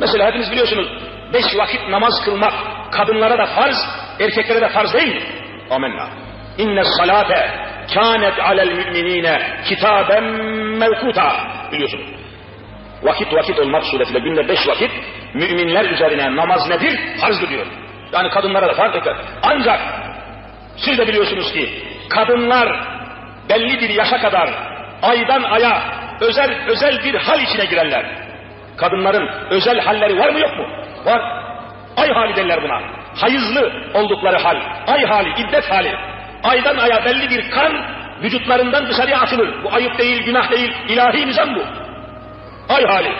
Mesela hepiniz biliyorsunuz beş vakit namaz kılmak kadınlara da farz, erkeklere de farz değil mi? Amenna. İnne salate kânet alel müminine kitaben mevkuta biliyorsunuz. Vakit vakit olmak suretiyle günde beş vakit müminler üzerine namaz nedir? Farzdır diyor. Yani kadınlara da farz erkekler. Ancak siz de biliyorsunuz ki kadınlar belli bir yaşa kadar aydan aya özel özel bir hal içine girerler. Kadınların özel halleri var mı yok mu? Var. Ay hali derler buna. Hayızlı oldukları hal. Ay hali, iddet hali. Aydan aya belli bir kan vücutlarından dışarıya atılır. Bu ayıp değil, günah değil, ilahi nizam bu. Ay hali.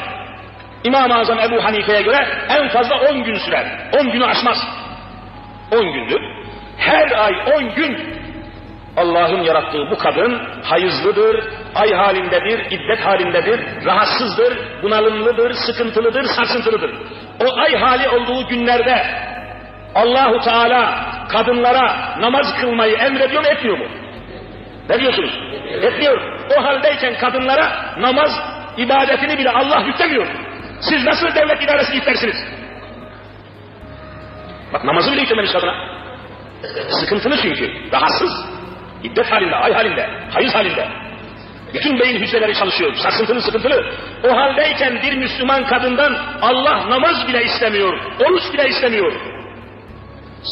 İmam-ı Azam Ebu Hanife'ye göre en fazla 10 gün sürer. 10 günü aşmaz. 10 gündür. Her ay 10 gün Allah'ın yarattığı bu kadın hayızlıdır, ay halindedir, iddet halindedir, rahatsızdır, bunalımlıdır, sıkıntılıdır, sarsıntılıdır. O ay hali olduğu günlerde Allahu Teala kadınlara namaz kılmayı emrediyor mu etmiyor mu? Ne diyorsunuz? Etmiyor. O haldeyken kadınlara namaz ibadetini bile Allah yüklemiyor. Siz nasıl devlet idaresi yüklersiniz? Bak namazı bile yüklememiş kadına. Sıkıntılı çünkü. Rahatsız. İddet halinde, ay halinde, hayız halinde. Bütün beyin hücreleri çalışıyor. Sarsıntılı sıkıntılı. O haldeyken bir Müslüman kadından Allah namaz bile istemiyor. Oruç bile istemiyor.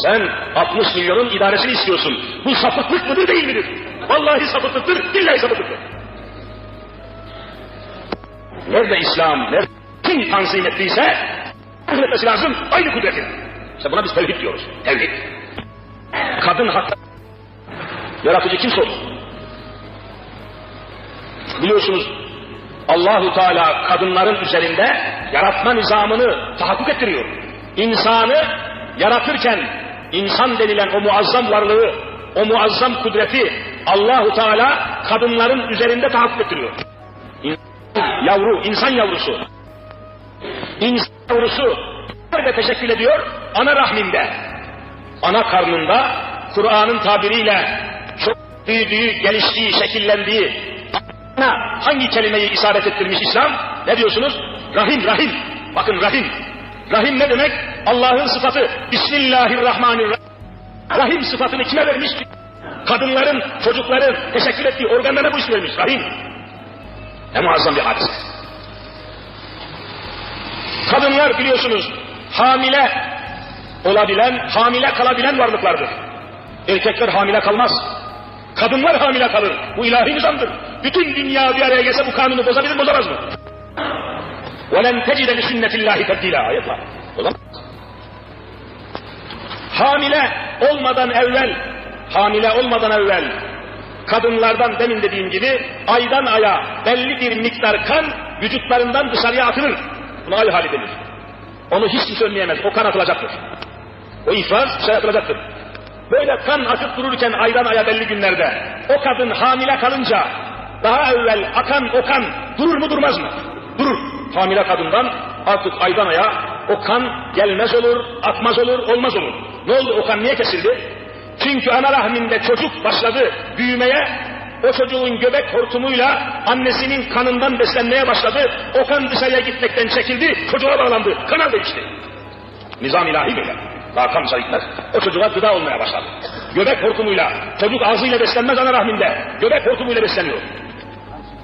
Sen 60 milyonun idaresini istiyorsun. Bu sapıklık mıdır değil midir? Vallahi sapıklıktır, billahi sapıklıktır. Nerede İslam, nerede kim tanzim ettiyse etmesi lazım aynı kudretin. İşte buna biz tevhid diyoruz. Tevhid. Kadın hakkı yaratıcı kim sordu? Biliyorsunuz Allahu Teala kadınların üzerinde yaratma nizamını tahakkuk ettiriyor. İnsanı yaratırken insan denilen o muazzam varlığı, o muazzam kudreti Allahu Teala kadınların üzerinde tahakkuk ettiriyor. İnsan yavru, insan yavrusu. İnsan yavrusu nerede teşekkül ediyor? Ana rahminde. Ana karnında Kur'an'ın tabiriyle büyüdüğü, geliştiği, şekillendiği hangi kelimeyi isaret ettirmiş İslam? Ne diyorsunuz? Rahim, rahim. Bakın rahim. Rahim ne demek? Allah'ın sıfatı. Bismillahirrahmanirrahim. Rahim sıfatını kime vermiş? Kadınların, çocukların teşekkür ettiği organlara bu ismi vermiş. Rahim. Ne muazzam bir hadis. Kadınlar biliyorsunuz hamile olabilen, hamile kalabilen varlıklardır. Erkekler hamile kalmaz. Kadınlar hamile kalır. Bu ilahi nizamdır. Bütün dünya bir araya gelse bu kanunu bozabilir mi bozamaz mı? وَلَنْ تَجِدَ لِسُنَّةِ اللّٰهِ تَبْدِيلًا ayet var. Bozamaz. Hamile olmadan evvel, hamile olmadan evvel kadınlardan demin dediğim gibi aydan aya belli bir miktar kan vücutlarından dışarıya atılır. Buna ay hali denir. Onu hiç kimse önleyemez. O kan atılacaktır. O ifraz dışarı atılacaktır. Böyle kan akıp dururken aydan aya belli günlerde o kadın hamile kalınca daha evvel akan o kan durur mu durmaz mı? Durur. Hamile kadından artık aydan aya o kan gelmez olur, atmaz olur, olmaz olur. Ne oldu o kan niye kesildi? Çünkü ana rahminde çocuk başladı büyümeye, o çocuğun göbek hortumuyla annesinin kanından beslenmeye başladı. O kan dışarıya gitmekten çekildi, çocuğa bağlandı, kanal değişti. Nizam ilahi böyle. Dışarı gitmez. O çocuğa gıda olmaya başladı. Göbek hortumuyla, çocuk ağzıyla beslenmez ana rahminde. Göbek hortumuyla besleniyor.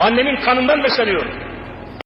Annenin kanından besleniyor.